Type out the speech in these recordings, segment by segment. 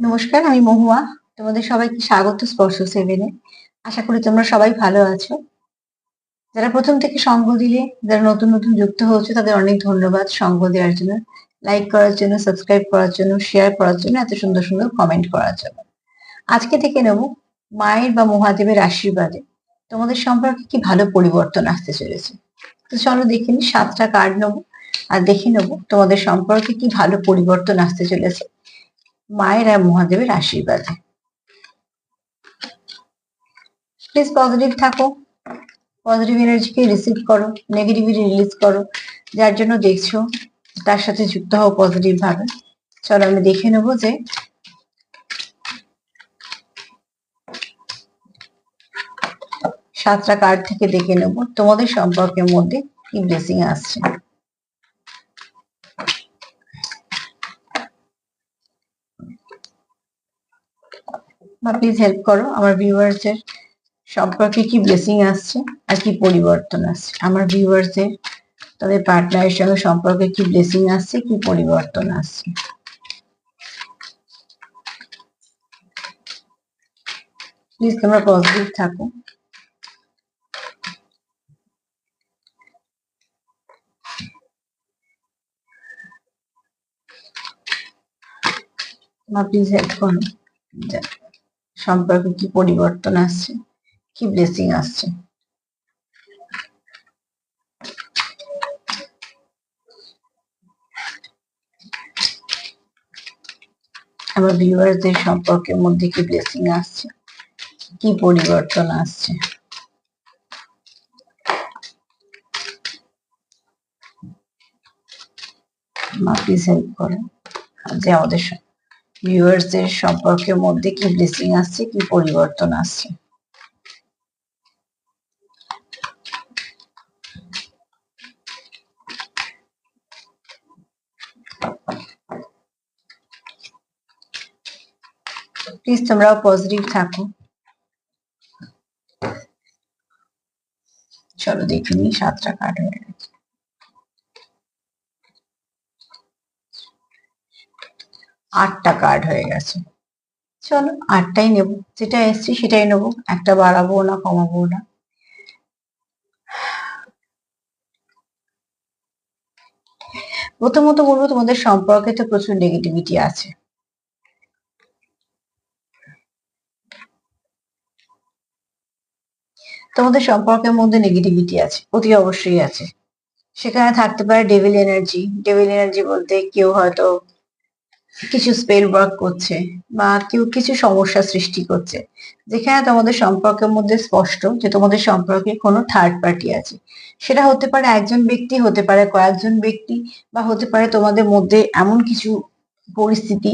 নমস্কার, আমি মহুয়া। তোমাদের সবাইকে স্বাগত স্পর্শ সেভেনে। আশা করি তোমরা সবাই ভালো আছো। যারা প্রথম থেকে সঙ্গ দিলে, যারা নতুন নতুন যুক্ত হচ্ছে তাদের অনেক ধন্যবাদ সঙ্গ দেওয়ার জন্য। লাইক করার জন্য সাবস্ক্রাইব করার জন্য শেয়ার করার জন্য, এত সুন্দর সুন্দর কমেন্ট করার জন্য। আজকে থেকে নেব মায়ের বা মহাদেবের আশীর্বাদে। তোমাদের সম্পর্কে কি ভালো পরিবর্তন আসতে চলেছে? তো চলো দেখে নি সাতটা কার্ড নেব। আর দেখে নেব তোমাদের সম্পর্কে কি ভালো পরিবর্তন আসতে চলেছে। মায়ের আর মহাদেবের আশীর্বাদে প্লিজ পজিটিভ থাকো। পজিটিভ এনার্জিকে রিসিভ করো নেগেটিভিটি রিলিজ করো। যার জন্য দেখছ, তার সাথে যুক্ত হও পজিটিভ ভাবে। চলো আমি দেখে নেব যে সাতটা কার্ড থেকে দেখে নেব। তোমাদের সম্পর্কের মধ্যে কি ব্লেসিং আসছে। প্লিজ হেল্প করো, আমার ভিউয়ার্স এর সম্পর্কে কি ব্লেসিং আসছে আর কি পরিবর্তন আসছে? আমার ভিউয়ার্স এর, তাদের পার্টনারের সঙ্গে সম্পর্কে কি ব্লেসিং আসছে, কি পরিবর্তন আসছে? প্লিজ তোমরা পজিটিভ থাকো। মা প্লিজ হেল্প করো। সম্পর্কে কি পরিবর্তন আসছে? কি ব্লেসিং আসছে? আমার ভিউয়ারদের সম্পর্কের মধ্যে কি ব্লেসিং আসছে? কি পরিবর্তন আসছে? মা প্লিজ হেল্প করো। আর যে আমাদের ভিউয়ার্সদের সম্পর্কের মধ্যে কি ব্লেসিং আসছে, কি পরিবর্তন আসছে? প্লিজ তোমরাও পজিটিভ থাকো। চলো দেখিনি সাতটা কার্ড হয়ে গেছে। আটটা কার্ড হয়ে গেছে। চলো আটটাই নেব। যেটা এসছে সেটাই নেব। একটা বাড়াবো না, কমাবো না। প্রথমত বলব, তোমাদের সম্পর্কে তো প্রচুর নেগেটিভিটি আছে। তোমাদের সম্পর্কের মধ্যে নেগেটিভিটি আছে, অতি অবশ্যই আছে। সেখানে থাকতে পারে ডেভিল এনার্জি ডেভিল এনার্জি বলতে কেউ হয়তো কিছু স্পেল ওয়ার্ক করছে বা কেউ কিছু সমস্যা সৃষ্টি করছে। যেখানে তোমাদের সম্পর্কের মধ্যে স্পষ্ট যে তোমাদের সম্পর্কে কোনো থার্ড পার্টি আছে। সেটা হতে পারে একজন ব্যক্তি, হতে পারে কয়েকজন ব্যক্তি বা হতে পারে তোমাদের মধ্যে এমন কিছু পরিস্থিতি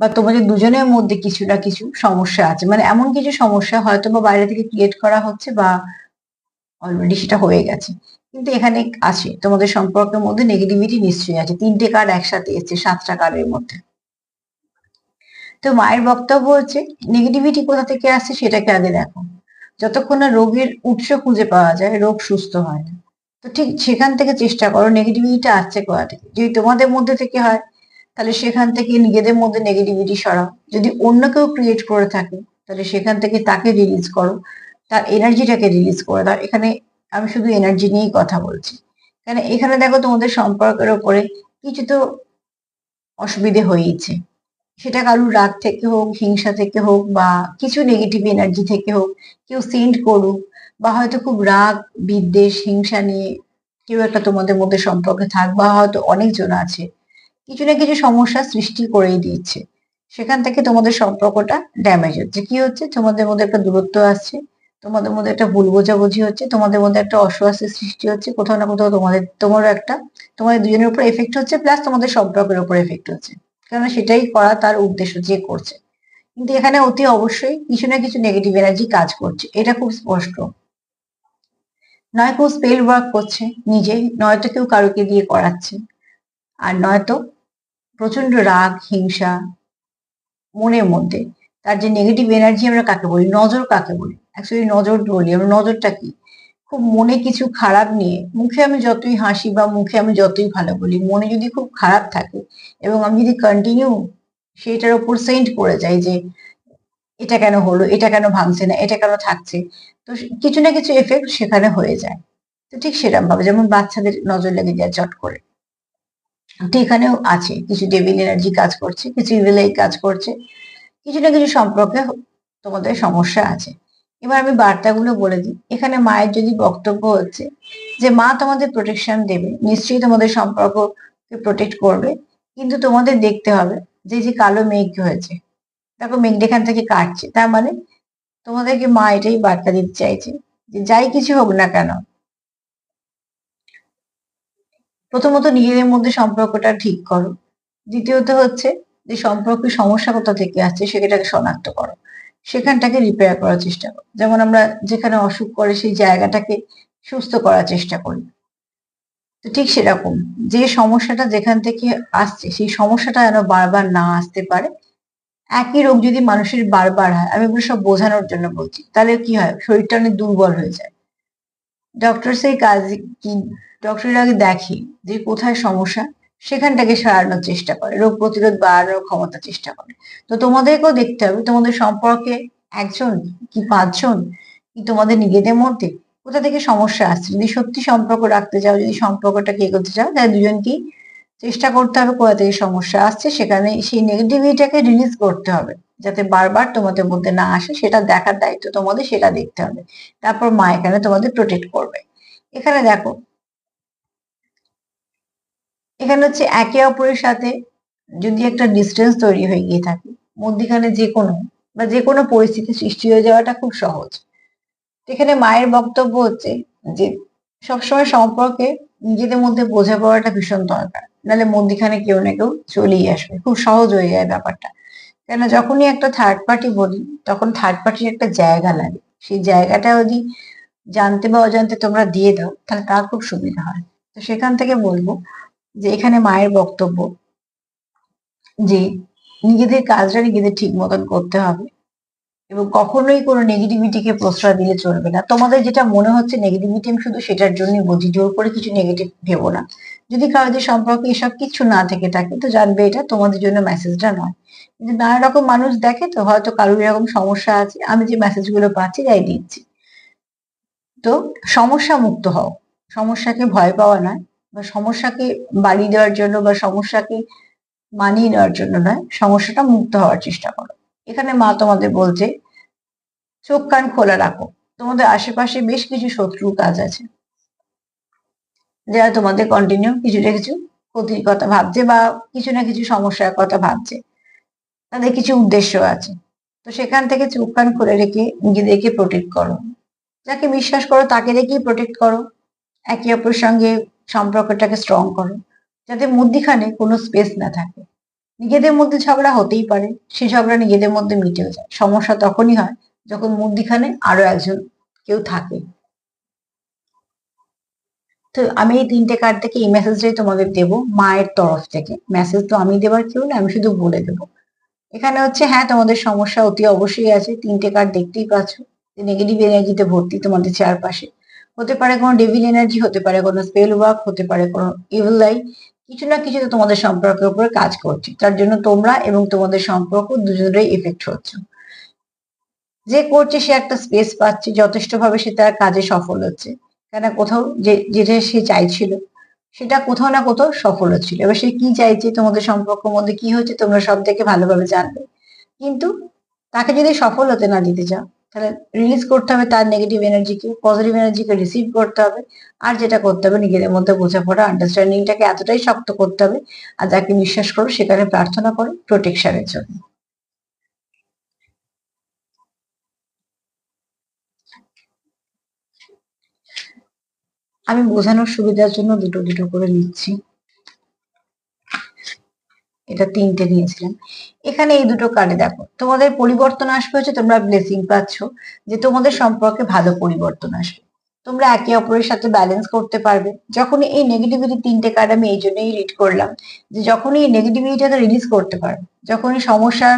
বা তোমাদের দুজনের মধ্যে কিছু না কিছু সমস্যা আছে। মানে এমন কিছু সমস্যা হয়তো বা বাইরে থেকে ক্রিয়েট করা হচ্ছে বা অলরেডি সেটা হয়ে গেছে। কিন্তু এখানে আছে। তোমাদের সম্পর্কের মধ্যে নেগেটিভিটি নিশ্চয়ই আছে। তিনটে কার্ড একসাথে এসছে, সাতটা কার্ডের মধ্যে। তো মায়ের বক্তব্য হচ্ছে নেগেটিভিটি কোথা থেকে আসছে সেটাকে আগে দেখো। যতক্ষণ না রোগের উৎস খুঁজে পাওয়া যায়, রোগ সুস্থ হয় না। তো ঠিক সেখান থেকে চেষ্টা করো নেগেটিভিটিটা আসছে কোথা থেকে? যদি তোমাদের মধ্যে থেকে হয়, তাহলে সেখান থেকে নিজেদের মধ্যে নেগেটিভিটি সরাও। যদি অন্য কেউ ক্রিয়েট করে থাকে, তাহলে সেখান থেকে তাকে রিলিজ করো। তার এনার্জিটাকে রিলিজ করে। দাও এখানে আমি শুধু এনার্জি নিয়েই কথা বলছি। কারণ এখানে দেখো তোমাদের সম্পর্কের ওপরে কিছু তো অসুবিধে হয়েইছে। সেটা কারুর রাগ থেকে হোক, হিংসা থেকে হোক বা কিছু নেগেটিভ এনার্জি থেকে হোক, কেউ সেন্ড করুক বা হয়তো খুব রাগ, বিদ্বেষ, হিংসা নিয়ে কেউ একটা তোমাদের মধ্যে সম্পর্কে থাক বা হয়তো অনেকজন আছে, কিছু না কিছু সমস্যা সৃষ্টি করেই দিচ্ছে সেখান থেকে তোমাদের সম্পর্কটা ড্যামেজ হচ্ছে। কি হচ্ছে? তোমাদের মধ্যে একটা দূরত্ব আসছে। তোমাদের মধ্যে একটা ভুল বোঝাবুঝি হচ্ছে, তোমাদের মধ্যে একটা অস্বস্তির সৃষ্টি হচ্ছে, কোথাও না কোথাও তোমাদের, তোমারও একটা, তোমাদের দুজনের উপর এফেক্ট হচ্ছে প্লাস তোমাদের সম্পর্কের উপর এফেক্ট হচ্ছে। কেননা সেটাই করা তার উদ্দেশ্য যে করছে। কিন্তু এখানে অতি অবশ্যই কিছু না কিছু নেগেটিভ এনার্জি কাজ করছে। এটা খুব স্পষ্ট। নয় কেউ স্পেল ওয়ার্ক করছে নিজে, নয়তো কেউ কারোকে দিয়ে করাচ্ছে। আর নয়তো প্রচণ্ড রাগ, হিংসা, মনের মধ্যে। তার যে নেগেটিভ এনার্জি আমরা কাকে বলি? নজর কাকে বলি? অ্যাকচুয়ালি নজর বলি আমরা নজরটা কি? খুব মনে কিছু খারাপ নিয়ে, মুখে আমি যতই হাসি বা মুখে আমি যতই ভালো বলি, মনে যদি খুব খারাপ থাকে এবং আমি যদি কন্টিনিউ সেটার ওপর সেন্ড করে যাই যে এটা কেন হলো, এটা কেন ভাঙছে না, এটা কেন থাকছে, তো কিছু না কিছু এফেক্ট সেখানে হয়ে যায়। তো ঠিক সেরকম ভাবে যেমন বাচ্চাদের নজর লেগে যায় চট করে। তো এখানেও আছে, কিছু ডেভিল এনার্জি কাজ করছে, কিছু ইভিলাই কাজ করছে, কিছু না কিছু সম্পর্কে তোমাদের সমস্যা আছে। এবার আমি বার্তাগুলো বলে দিই। এখানে মায়ের যদি বক্তব্য হচ্ছে যে, মা তোমাদের প্রোটেকশন দেবে, নিশ্চয়ই তোমাদের সম্পর্ককে প্রোটেক্ট করবে, কিন্তু তোমাদের দেখতে হবে যে যে কালো মেঘ হয়েছে। দেখো মেঘ এখান থেকে কাটছে। তার মানে তোমাদেরকে মা এটাই বার্তা দিতে চাইছে যে, যাই কিছু হোক না কেন, প্রথমত নিজেদের মধ্যে সম্পর্কটা ঠিক করো। দ্বিতীয়ত হচ্ছে যে, সম্পর্কের সমস্যা কোথা থেকে আসছে সেটাকে শনাক্ত করো। সেখানটাকে রিপেয়ার করার চেষ্টা করো যেমন আমরা যেখানে অসুখ করে সেই জায়গাটাকে সুস্থ করার চেষ্টা করি। তো ঠিক সেরকম, যে সমস্যাটা যেখান থেকে আসছে, সেই সমস্যাটা যেন বারবার না আসতে পারে। একই রোগ যদি মানুষের বারবার হয়, আমি এগুলো সব বোঝানোর জন্য বলছি। তাহলে কি হয়? শরীরটা অনেক দুর্বল হয়ে যায়। ডক্টর সেই কাজ কি ডক্টর আগে দেখে যে কোথায় সমস্যা সেখানটাকে সারানোর চেষ্টা করে, রোগ প্রতিরোধ বাড়ানোর ক্ষমতা চেষ্টা করে। তো তোমাদেরকেও দেখতে হবে, তোমাদের সম্পর্কে একজন কি পাঁচজন, কি তোমাদের নিজেদের মধ্যে, কোথা থেকে সমস্যা আসছে? যদি সত্যি সম্পর্ক রাখতে চাও, যদি সম্পর্কটাকে এগোতে চাও, তাহলে দুজনকেই চেষ্টা করতে হবে কোথা থেকে সমস্যা আসছে, সেখানে সেই নেগেটিভিটাকে রিলিজ করতে হবে। যাতে বারবার তোমাদের মধ্যে না আসে, সেটা দেখার দায়িত্ব তোমাদের, সেটা দেখতে হবে। তারপর মা এখানে তোমাদের প্রোটেক্ট করবে। এখানে দেখো এখানে হচ্ছে একে অপরের সাথে যদি একটা ডিস্টেন্স তৈরি হয়ে গিয়ে থাকে, মধ্যিখানে যে কোনো বা যে কোনো পরিস্থিতি সৃষ্টি হয়ে যাওয়াটা খুব সহজ। এখানে মায়ের বক্তব্য হচ্ছে যে সবসময় সম্পর্কে নিজেদের মধ্যে বোঝাপড়াটা ভীষণ দরকার, নাহলে মধ্যিখানে কেউ না কেউ চলেই আসবে। খুব সহজ হয়ে যায় ব্যাপারটা। কেন যখনই একটা থার্ড পার্টি বলি, তখন থার্ড পার্টির একটা জায়গা লাগে। সেই জায়গাটা যদি জানতে বা অজান্তে তোমরা দিয়ে দাও, তাহলে তার খুব সুবিধা হয়। তো সেখান থেকে বলব যে এখানে মায়ের বক্তব্য। যে নিজেদের কাজটা নিজেদের ঠিক মতন করতে হবে এবং কখনোই কোনো নেগেটিভিটিকে প্রশ্রয় দিলে চলবে না। তোমাদের যেটা মনে হচ্ছে নেগেটিভিটি আমি শুধু সেটার জন্যই বলছি, জোর করে কিছু নেগেটিভ ভেবো না। যদি কারোদের সম্পর্কে এসব কিছু না থেকে থাকে, তো জানবে এটা তোমাদের জন্য মেসেজটা নয়। কিন্তু নানা রকম মানুষ দেখে তো হয়তো কারোর এরকম সমস্যা আছে, আমি যে মেসেজগুলো পাচ্ছি তাই দিচ্ছি। তো সমস্যা মুক্ত হও। সমস্যাকে ভয় পাওয়া নয়। বা সমস্যাকে বাড়িয়ে দেওয়ার জন্য বা সমস্যাকে মানিয়ে নেওয়ার জন্য নয়, সমস্যাটা মুক্ত হওয়ার চেষ্টা করো। এখানে মা তোমাদের বলছে, চোখ কান খোলা রাখো। তোমাদের আশেপাশে বেশ কিছু শত্রু কাজ আছে। যারা তোমাদের কন্টিনিউ কিছু না কিছু ক্ষতির কথা ভাবছে বা কিছু না কিছু সমস্যার কথা ভাবছে, তাদের কিছু উদ্দেশ্য আছে। তো সেখান থেকে চোখ কান খুলে রেখে নিজেদেরকে প্রোটেক্ট করো। যাকে বিশ্বাস করো তাকে রেখেই প্রোটেক্ট করো। একে অপরের সঙ্গে সম্পর্কটাকে স্ট্রং করো, যাতে মধ্যিখানে কোনো স্পেস না থাকে। নিজেদের মধ্যে ঝগড়া হতেই পারে সেই ঝগড়া নিজেদের মধ্যে মিটেও যায়। সমস্যা তখনই হয় যখন মধ্যিখানে আরও একজন কেউ থাকে। তো আমি এই তিনটে কার্ড থেকে এই মেসেজটাই তোমাদের দেব, মায়ের তরফ থেকে। মেসেজ তো আমি দেবার কেউ না, আমি শুধু বলে দেবো। এখানে হচ্ছে হ্যাঁ তোমাদের সমস্যা অতি অবশ্যই আছে। তিনটে কার্ড দেখতেই পাচ্ছ। নেগেটিভ এনার্জিতে ভর্তি তোমাদের চারপাশে। হতে পারে কোনো ডেভিল এনার্জি হতে পারে কোনো স্পেল ওয়ার্ক হতে পারে কোনো ইভিল লাই কিছু না কিছু তো তোমাদের সম্পর্কের উপরে কাজ করছে। তার জন্য তোমরা এবং তোমাদের সম্পর্ক দুজনেরই এফেক্ট হচ্ছে। যে করছে সে একটা স্পেস পাচ্ছে যথেষ্ট ভাবে সে তার কাজে সফল হচ্ছে। কেন কোথাও যে, যেটা সে চাইছিল, সেটা কোথাও না কোথাও সফল হচ্ছিল। এবার সে কি চাইছে, তোমাদের সম্পর্কের মধ্যে কি হচ্ছে, তোমরা সব থেকে ভালোভাবে জানবে। কিন্তু তাকে যদি সফল হতে না দিতে চাও তাহলে রিলিজ করতে হবে তার নেগেটিভ এনার্জিকে পজিটিভ এনার্জিকে রিসিভ করতে হবে। আর যেটা করতে হবে নিজেদের মধ্যে বোঝা বোঝাপড়া আন্ডারস্ট্যান্ডিংটাকে এতটাই শক্ত করতে হবে আর যাকে বিশ্বাস করো সেখানে প্রার্থনা করো প্রোটেকশনের জন্য। আমি বোঝানোর সুবিধার জন্য দুটো দুটো করে নিচ্ছি এটা তিনটে নিয়েছিলাম। এখানে এই দুটো কার্ডে দেখো, তোমাদের পরিবর্তন আসবে হচ্ছে তোমরা ব্লেসিং পাচ্ছ, যে তোমাদের সম্পর্কে ভালো পরিবর্তন আসবে। তোমরা একে অপরের সাথে ব্যালেন্স করতে পারবে। যখন এই নেগেটিভিটি তিনটে কার্ড আমি এই জন্যই রিড করলাম, যে যখনই এই নেগেটিভিটিটা রিলিজ করতে পারবে, যখনই সমস্যার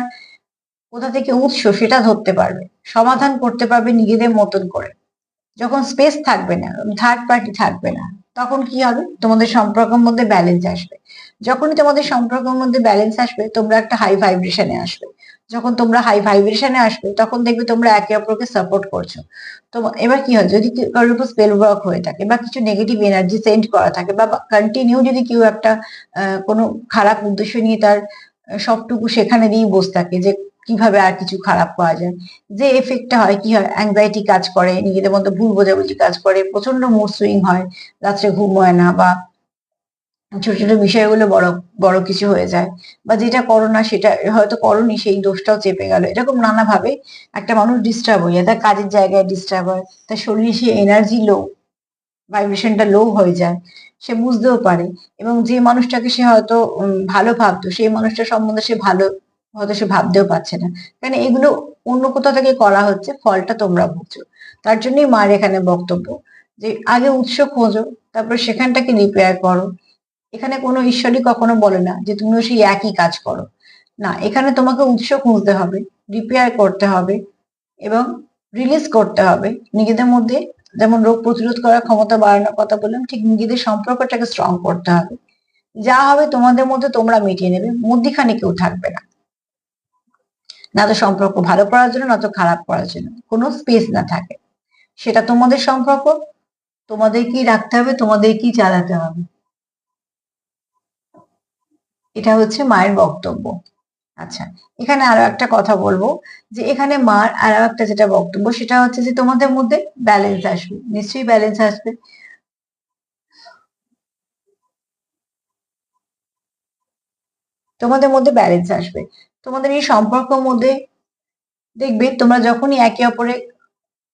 কোথা থেকে উৎস সেটা ধরতে পারবে, সমাধান করতে পারবে নিজেদের মতন করে। যখন স্পেস থাকবে না থার্ড পার্টি থাকবে না। তখন কি হবে? তোমাদের সম্পর্কের মধ্যে ব্যালেন্স আসবে। যখনই তোমাদের সম্পর্কের মধ্যে ব্যালেন্স আসবে, তোমরা একটা হাই ভাইব্রেশনে আসবে। যখন তোমরা হাই ভাইব্রেশনে আসবে, তখন দেখবে তোমরা একে অপরকে সাপোর্ট করছ। তো এবার কি হয়? যদি কারোর উপর স্পেল ওয়ার্ক হয়ে থাকে বা কিছু নেগেটিভ এনার্জি সেন্ড করা থাকে বা কন্টিনিউ যদি কেউ একটা কোনো খারাপ উদ্দেশ্য নিয়ে তার সবটুকু সেখানে দিয়েই বসে থাকে যে কীভাবে আর কিছু খারাপ পাওয়া যায়? যে এফেক্টটা হয়, কি হয়? অ্যাংজাইটি কাজ করে, নিজেদের মধ্যে ভুল বোঝাবুঝি কাজ করে প্রচণ্ড মুড সুইং হয়, রাত্রে ঘুম হয় না বা ছোট ছোট বিষয়গুলো বড় বড় কিছু হয়ে যায় বা যেটা করো না সেটা, হয়তো করনি সেই দোষটাও চেপে গেল। এরকম নানাভাবে একটা মানুষ ডিস্টার্ব হয়ে যায়, তার কাজের জায়গায় ডিস্টার্ব হয়, তার শরীরে সে এনার্জি লো ভাইব্রেশনটা লো হয়ে যায়, সে বুঝতেও পারে এবং যে মানুষটাকে সে হয়তো ভালো ভাবতো, সেই মানুষটা সম্বন্ধে সে ভালো হয়তো সে ভাবতেও পারছে না। কারণ এগুলো অন্য কোথাও থেকে করা হচ্ছে, ফলটা তোমরা ভুগছো তার জন্যই মার এখানে বক্তব্য যে, আগে উৎস খোঁজো, তারপর সেখানটাকে রিপেয়ার করো। এখানে কোনো ঈশ্বরই কখনো বলে না যে, তুমিও সেই একই কাজ করো। না, এখানে তোমাকে উৎস খুঁজতে হবে রিপেয়ার করতে হবে এবং রিলিজ করতে হবে। নিজেদের মধ্যে যেমন রোগ প্রতিরোধ করার ক্ষমতা বাড়ানোর কথা বললাম, ঠিক নিজেদের সম্পর্কটাকে স্ট্রং করতে হবে। যা হবে তোমাদের মধ্যে তোমরা মিটিয়ে নেবে, মধ্যিখানে কেউ থাকবে না। না তো সম্পর্ক ভালো করার জন্য, না তো খারাপ করার জন্য। কোনো স্পেস না থাকে। সেটা তোমাদের সম্পর্ক। তোমাদেরকেই রাখতে হবে তোমাদেরকেই চালাতে হবে। এটা হচ্ছে মায়ের বক্তব্য। আচ্ছা এখানে আরও একটা কথা বলব, যে এখানে মার আরও একটা যেটা বক্তব্য, সেটা হচ্ছে যে তোমাদের মধ্যে ব্যালেন্স আসবে। নিশ্চয়ই ব্যালেন্স আসবে। তোমাদের মধ্যে ব্যালেন্স আসবে। তোমাদের এই সম্পর্ক মধ্যে দেখবে তোমরা যখনই একে অপরে,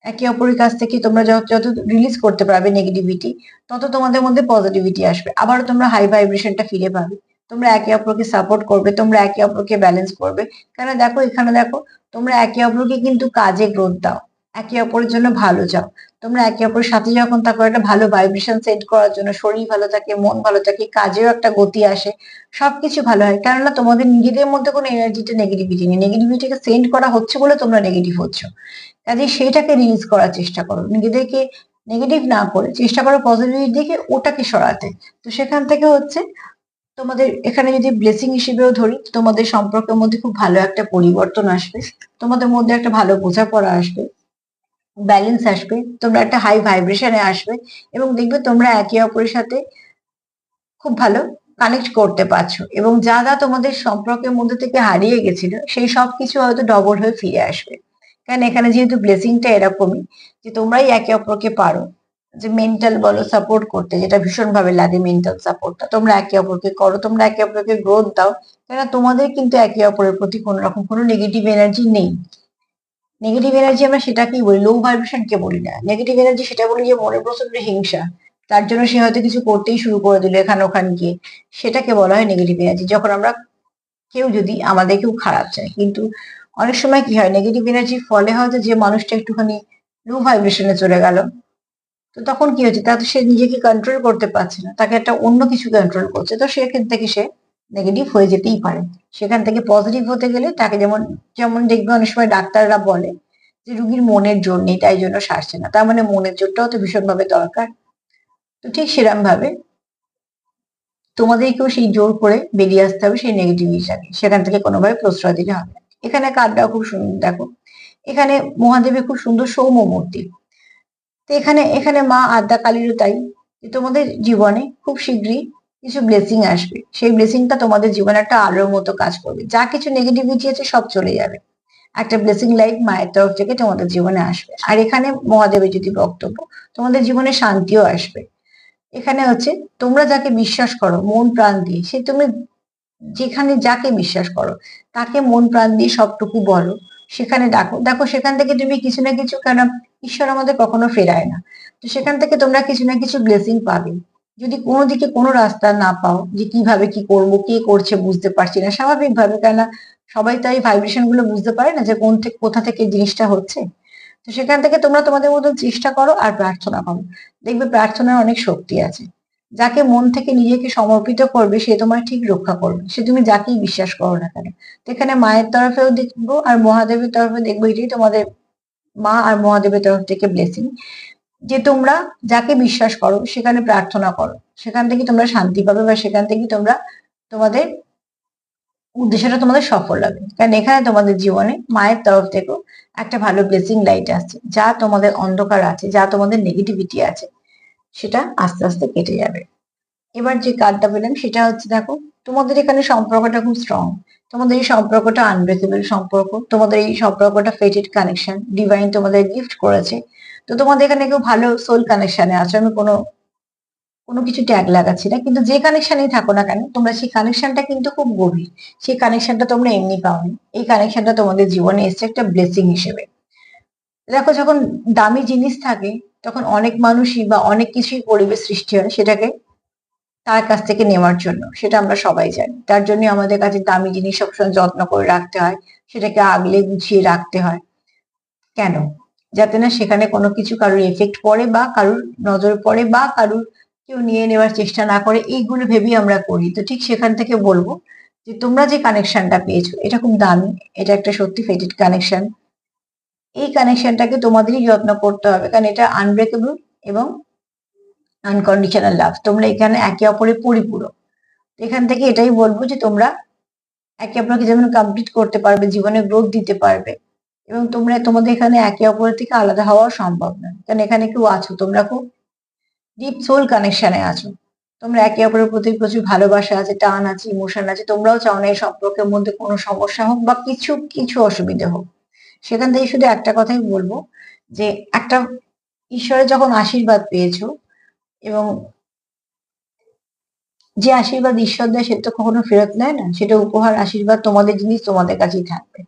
একে অপরের কাছ থেকে তোমরা যত রিলিজ করতে পারবে নেগেটিভিটি তত তোমাদের মধ্যে পজিটিভিটি আসবে। আবার তোমরা হাই ভাইব্রেশনটা ফিরে পাবে। তোমরা একে অপরকে সাপোর্ট করবে, তোমরা একে অপরকে ব্যালেন্স করবে। কেন দেখো, এখানে দেখো, তোমরা একে অপরকে কিন্তু কাজে গ্রোথ দাও। একে অপরের জন্য ভালো চাও তোমরা একে অপরের সাথে যখন থাকো, একটা ভালো ভাইব্রেশন সেট করার জন্য, শরীর ভালো থাকে, মন ভালো থাকে, কাজেও একটা গতি আসে, সবকিছু ভালো হয়। কেননা তোমাদের নিজেদের মধ্যে কোনো এনার্জিটা নেগেটিভিটি নেই। নেগেটিভিটিকে সেন্ড করা হচ্ছে বলে তোমরা নেগেটিভ হচ্ছ। কাজে সেইটাকে রিলিজ করার চেষ্টা করো। নিজেদেরকে নেগেটিভ না করে চেষ্টা করো পজিটিভ দিকে ওটাকে সরাতে। তো সেখান থেকে হচ্ছে তোমাদের এখানে যদি ব্লেসিং হিসেবেও ধরি, তোমাদের সম্পর্কের মধ্যে খুব ভালো একটা পরিবর্তন আসবে। তোমাদের মধ্যে একটা ভালো বোঝাপড়া আসবে। ব্যালেন্স আসবে, তোমরা একটা হাই ভাইব্রেশনে আসবে এবং দেখবে তোমরা একে অপরের সাথে খুব ভালো কানেক্ট করতে পারছ এবং যা যা তোমাদের সম্পর্কের মধ্যে থেকে হারিয়ে গেছিল, সেই সব কিছু হয়তো ডবল হয়ে ফিরে আসবে। কারণ এখানে যেহেতু ব্লেসিংটা এরকমই যে তোমরাই একে অপরকে পারো। যে মেন্টাল বলো সাপোর্ট করতে, যেটা ভীষণ ভাবে লাগে মেন্টাল সাপোর্টটা তোমরা একে অপরকে করো, তোমরা একে অপরকে গ্রোথ দাও। কেননা তোমাদের কিন্তু একে অপরের প্রতি কোনো রকম কোনো নেগেটিভ এনার্জি নেই। নেগেটিভ এনার্জি আমরা সেটাকেই বলি লো ভাইব্রেশনকে বলি না। নেগেটিভ এনার্জি সেটা বলি যে মনে প্রচণ্ড হিংসা। তার জন্য সে হয়তো কিছু করতেই শুরু করে দিল এখানে ওখানে গিয়ে। সেটাকে বলা হয় নেগেটিভ এনার্জি যখন আমরা কেউ যদি আমাদের কেউ খারাপ চায়, কিন্তু অনেক সময় কি হয় নেগেটিভ এনার্জির ফলে হয়তো যে মানুষটা একটুখানি লো ভাইব্রেশনে চলে গেল, তো তখন কি হচ্ছে? তাতে সে নিজেকে কন্ট্রোল করতে পারছে না। তাকে একটা অন্য কিছু কন্ট্রোল করছে। তো সেখান থেকে সে নেগেটিভ হয়ে যেতেই পারে। সেখান থেকে পজিটিভ হতে গেলে তাকে যেমন যেমন দেখবে অনেক সময় ডাক্তাররা বলে যে, রুগীর মনের জোর নেই, তাই জন্য সারছে না। তার মানে মনের জোরটাও তো ভীষণভাবে দরকার। তো ঠিক সেরকম ভাবে তোমাদেরকেও সেই জোর করে বেরিয়ে আসতে হবে সেই নেগেটিভিটাকে সেখান থেকে কোনোভাবে প্রশ্রয় দিলে হবে। এখানে কার্ডটাও খুব সুন্দর দেখো, এখানে মহাদেবের খুব সুন্দর সৌম্য মূর্তি। তো এখানে এখানে মা আদ্যা কালীরও তাই তোমাদের জীবনে খুব শীঘ্রই কিছু ব্লেসিং আসবে। সেই ব্লেসিংটা তোমাদের জীবনে একটা আলোর মতো কাজ করবে। যা কিছু নেগেটিভিটি আছে সব চলে যাবে। একটা ব্লেসিং লাইফ মায়ের তরফ থেকে তোমাদের জীবনে আসবে। আর এখানে মহাদেবের যদি বক্তব্য, তোমাদের জীবনে শান্তিও আসবে। এখানে হচ্ছে, তোমরা যাকে বিশ্বাস করো, মন প্রাণ দিয়ে, সে তুমি যেখানে যাকে বিশ্বাস করো, তাকে মন প্রাণ দিয়ে সবটুকু বলো। সেখানে ডাকো। দেখো, সেখান থেকে তুমি কিছু না কিছু কেন, ঈশ্বর আমাদের কখনো ফেরায় না। তো সেখান থেকে তোমরা কিছু না কিছু ব্লেসিং পাবে। যদি কোনো দিকে কোনো রাস্তা না পাও যে কীভাবে কি করব, কে করছে বুঝতে পারছি না স্বাভাবিকভাবে কেন সবাই তো এই ভাইব্রেশনগুলো বুঝতে পারে না যে কোন থেকে কোথা থেকে জিনিসটা হচ্ছে। তো সেখান থেকে তোমরা তোমাদের মতো চেষ্টা করো আর প্রার্থনা করো। দেখবে প্রার্থনার অনেক শক্তি আছে। যাকে মন থেকে নিজেকে সমর্পিত করবে, সে তোমার ঠিক রক্ষা করবে। সে তুমি যাকেই বিশ্বাস করো না কেন। তো এখানে মায়ের তরফেও দেখব আর মহাদেবের তরফে দেখব, এটাই তোমাদের মা আর মহাদেবের তরফ থেকে ব্লেসিং যে তোমরা যাকে বিশ্বাস করো, সেখানে প্রার্থনা করো। সেখান থেকে তোমরা শান্তি পাবে বা সেখান থেকে তোমরা তোমাদের উদ্দেশ্যটা তোমাদের সফল হবে। কারণ এখানে তোমাদের জীবনে মায়ের তরফ থেকেও একটা ভালো ব্লেসিং লাইট আসছে। যা তোমাদের অন্ধকার আছে, যা তোমাদের নেগেটিভিটি আছে, সেটা আস্তে আস্তে কেটে যাবে। এবার যে কার্ডটা পেলাম, সেটা হচ্ছে দেখো, তোমাদের এখানে সম্পর্কটা খুব স্ট্রং তোমাদের এই সম্পর্কটা আনব্রেকেবল সম্পর্ক। তোমাদের এই সম্পর্কটা ফেটেড কানেকশন ডিভাইন তোমাদের গিফট করেছে। তো তোমাদের এখানে কেউ ভালো সোল কানেকশনে আছো? আমি কোনো কোনো কিছু ট্যাগ লাগাচ্ছি না। কিন্তু যে কানেকশনেই থাকো না কেন, তোমরা সেই কানেকশনটা কিন্তু খুব গভীর। সেই কানেকশনটা তোমরা এমনি পাওনি এই কানেকশনটা তোমাদের জীবনে এসছে একটা ব্লেসিং হিসেবে। দেখো যখন দামি জিনিস থাকে, তখন অনেক মানুষই বা অনেক কিছুই পরিবেশ সৃষ্টি হয় সেটাকে তার কাছ থেকে নেওয়ার জন্য। সেটা আমরা সবাই জানি। তার জন্য আমাদের কাছে দামি জিনিস সবসময় যত্ন করে রাখতে হয়। সেটাকে আগলে গুছিয়ে রাখতে হয়। কেন? যাতে না সেখানে কোনো কিছু কারোর এফেক্ট পড়ে বা কারোর নজর পড়ে বা কারোর কেউ নিয়ে নেওয়ার চেষ্টা না করে, এইগুলো ভেবেই আমরা করি। তো ঠিক সেখান থেকে বলব যে তোমরা যে কানেকশনটা পেয়েছ, এটা খুব দামি এটা একটা সত্যি ফেটেড কানেকশন এই কানেকশনটাকে তোমাদেরই যত্ন করতে হবে, কারণ এটা আনব্রেকেবল এবং আনকন্ডিশনাল লাভ তোমরা এখানে একে অপরের পরিপূরক। এখান থেকে এটাই বলব যে তোমরা একে অপরকে যেমন কমপ্লিট করতে পারবে, জীবনে গ্রোথ দিতে পারবে এবং তোমরা, তোমাদের এখানে একে অপরের থেকে আলাদা হওয়া সম্ভব নয় কারণ এখানে কেউ আছো, তোমরা খুব ডিপ সোল কানেকশনে আছো। তোমরা একে অপরের প্রতি প্রচুর ভালোবাসা আছে, টান আছে ইমোশন আছে, তোমরাও চাও না এই সম্পর্কের মধ্যে কোনো সমস্যা হোক বা কিছু কিছু অসুবিধা হোক। সেখান থেকে শুধু একটা কথাই বলব যে, একটা ঈশ্বরের যখন আশীর্বাদ পেয়েছ এবং যে আশীর্বাদ ঈশ্বর দেয় সেটা তো কখনো ফেরত নেয় না। সেটা উপহার, আশীর্বাদ তোমাদের জিনিস তোমাদের কাছেই থাকবে।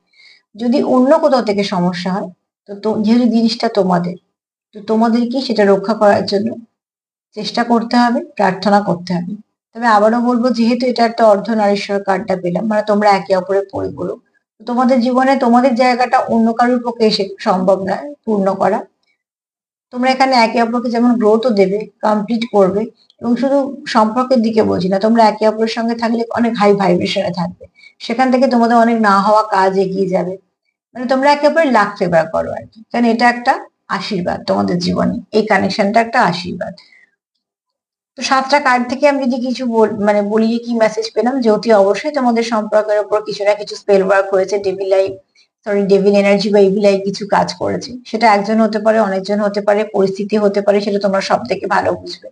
যদি অন্য কোথাও থেকে সমস্যা হয়, তো যেহেতু জিনিসটা তোমাদের, তো তোমাদেরকে সেটা রক্ষা করার জন্য চেষ্টা করতে হবে, প্রার্থনা করতে হবে। তবে আবারও বলব, যেহেতু এটা একটা অর্ধনারীশ্বর কার্ডটা পেলাম মানে তোমরা একে অপরের পরিপূরক তোমাদের জীবনে তোমাদের জায়গাটা অন্য কারোর পক্ষে এসে সম্ভব নয় পূর্ণ করা। তোমরা এখানে একে অপরকে যেমন গ্রোথও দেবে কমপ্লিট করবে, এবং শুধু সম্পর্কের দিকে বলছি না, তোমরা একে অপরের সঙ্গে থাকলে অনেক হাই ভাইব্রেশনে থাকবে। সেখান থেকে তোমাদের অনেক না হওয়া কাজ এগিয়ে যাবে। মানে তোমরা একে অপরের লাখ ফেভার করো আর কি। কারণ এটা একটা আশীর্বাদ তোমাদের জীবনে। এই কানেকশনটা একটা আশীর্বাদ। তো সাতটা কার্ড থেকে আমি যদি কিছু মানে বলি কি মেসেজ পেলাম, যে অতি অবশ্যই তোমাদের সম্পর্কের উপর কিছু না কিছু স্পেল ওয়ার্ক হয়েছে। Devil life sorry devil energy বা ইভিলাই কিছু কাজ করেছে। সেটা একজন হতে পারে, অনেকজন হতে পারে, পরিস্থিতি হতে পারে, সেটা তোমরা সব থেকে ভালো বুঝবে।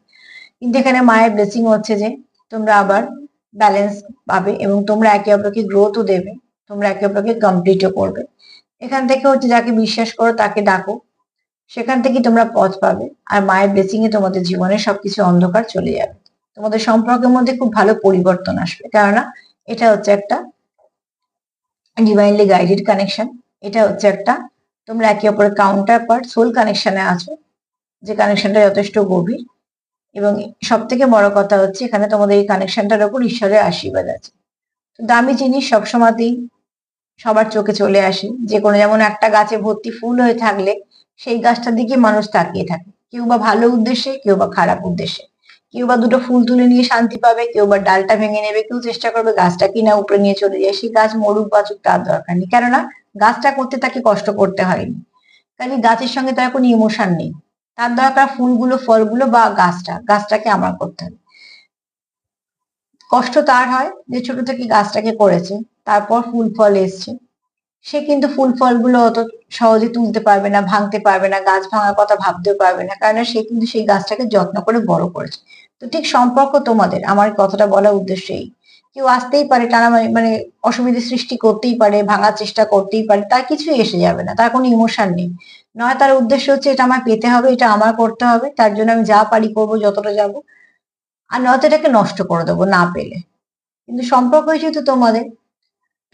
কিন্তু এখানে মায়ের ব্লেসিং হচ্ছে যে, তোমরা আবার ব্যালেন্স পাবে এবং তোমরা একে অপরকে গ্রোথও দেবে। তোমরা একে অপরকে কমপ্লিটও করবে। এখান থেকে হচ্ছে যাকে বিশ্বাস করো তাকে ডাকো। সেখান থেকে তোমরা পথ পাবে। আর মায়ের ব্লেসিং এ তোমাদের জীবনে সবকিছু অন্ধকার চলে যাবে। তোমাদের সম্পর্কের মধ্যে খুব ভালো পরিবর্তন আসবে। কেননা এটা হচ্ছে একটা ডিভাইনলি গাইডেড কানেকশন এটা হচ্ছে একটা তোমরা একে অপরের কাউন্টার পার্ট সোল কানেকশনে আছো। যে কানেকশনটা যথেষ্ট গভীর। এবং সব থেকে বড় কথা হচ্ছে এখানে তোমাদের এই কানেকশনটার উপর ঈশ্বরের আশীর্বাদ আছে। তো দামি জিনিস সবসময়তেই সবার চোখে চলে আসে। যে কোনো যেমন একটা গাছে ভর্তি ফুল হয়ে থাকলে সেই গাছটার দিকে মানুষ তাকিয়ে থাকে। কেউ বা ভালো উদ্দেশ্যে, কেউ বা খারাপ উদ্দেশ্যে। কেউ বা দুটো ফুল তুলে নিয়ে শান্তি পাবে, কেউ বা ডালটা ভেঙে নেবে, কেউ চেষ্টা করবে গাছটা কিনা উপরে নিয়ে চলে যায়। সেই গাছ মরুক বাঁচুক তার দরকার নেই। কেননা গাছটা করতে তাকে কষ্ট করতে হয়নি। কাজে গাছের সঙ্গে তার কোনো ইমোশন নেই। তার দরকার ফুলগুলো, ফলগুলো বা গাছটা। গাছটাকে আমার করতে হবে। কষ্ট তার হয় যে ছোট থেকে গাছটাকে করেছে। তারপর ফুল ফল এসছে। সে কিন্তু ফুল ফলগুলো অত সহজে তুলতে পারবে না, ভাঙতে পারবে না, গাছ ভাঙার কথা ভাবতেও পারবে না, কারণ সে কিন্তু সেই গাছটাকে যত্ন করে বড় করেছে। তো ঠিক সম্পর্ক তোমাদের, আমার কথাটা বলার উদ্দেশ্য এই। কেউ আসতেই পারে, টানা মানে- মানে অসুবিধা সৃষ্টি করতেই পারে, ভাঙার চেষ্টা করতেই পারে, তার কিছুই এসে যাবে না, তার কোনো ইমোশন নেই। নয়, তার উদ্দেশ্য হচ্ছে এটা আমার পেতে হবে, এটা আমার করতে হবে, তার জন্য আমি যা পারি করব, যতটা যাব। আর নয়তো এটাকে নষ্ট করে দেবো না পেলে। কিন্তু সম্পর্ক যেহেতু তোমাদের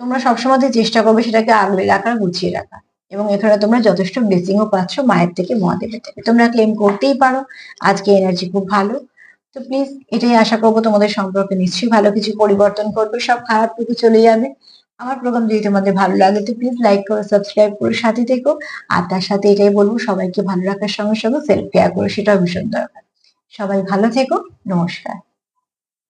তোমরা সবসময় চেষ্টা করবে সেটাকে আগলে রাখার গুছিয়ে রাখা। এবং এখানে তোমরা যথেষ্ট ব্লেসিংও পাচ্ছ মায়ের থেকে, মহাদেবের থেকে। তোমরা ক্লেম করতেই পারো। আজকে এনার্জি খুব ভালো। তো প্লিজ এটাই আশা করব তোমাদের সম্পর্কে নিশ্চয়ই ভালো কিছু পরিবর্তন করবে সব খারাপটুকু চলে যাবে। আমার প্রোগ্রাম যদি তোমাদের ভালো লাগে তো প্লিজ লাইক করো সাবস্ক্রাইব করো, সাথে থেকো। আর তার সাথে এটাই বলব, সবাইকে ভালো রাখার সঙ্গে সঙ্গে সেলফ কেয়ার করো, সেটাও ভীষণ দরকার। সবাই ভালো থেকো। নমস্কার।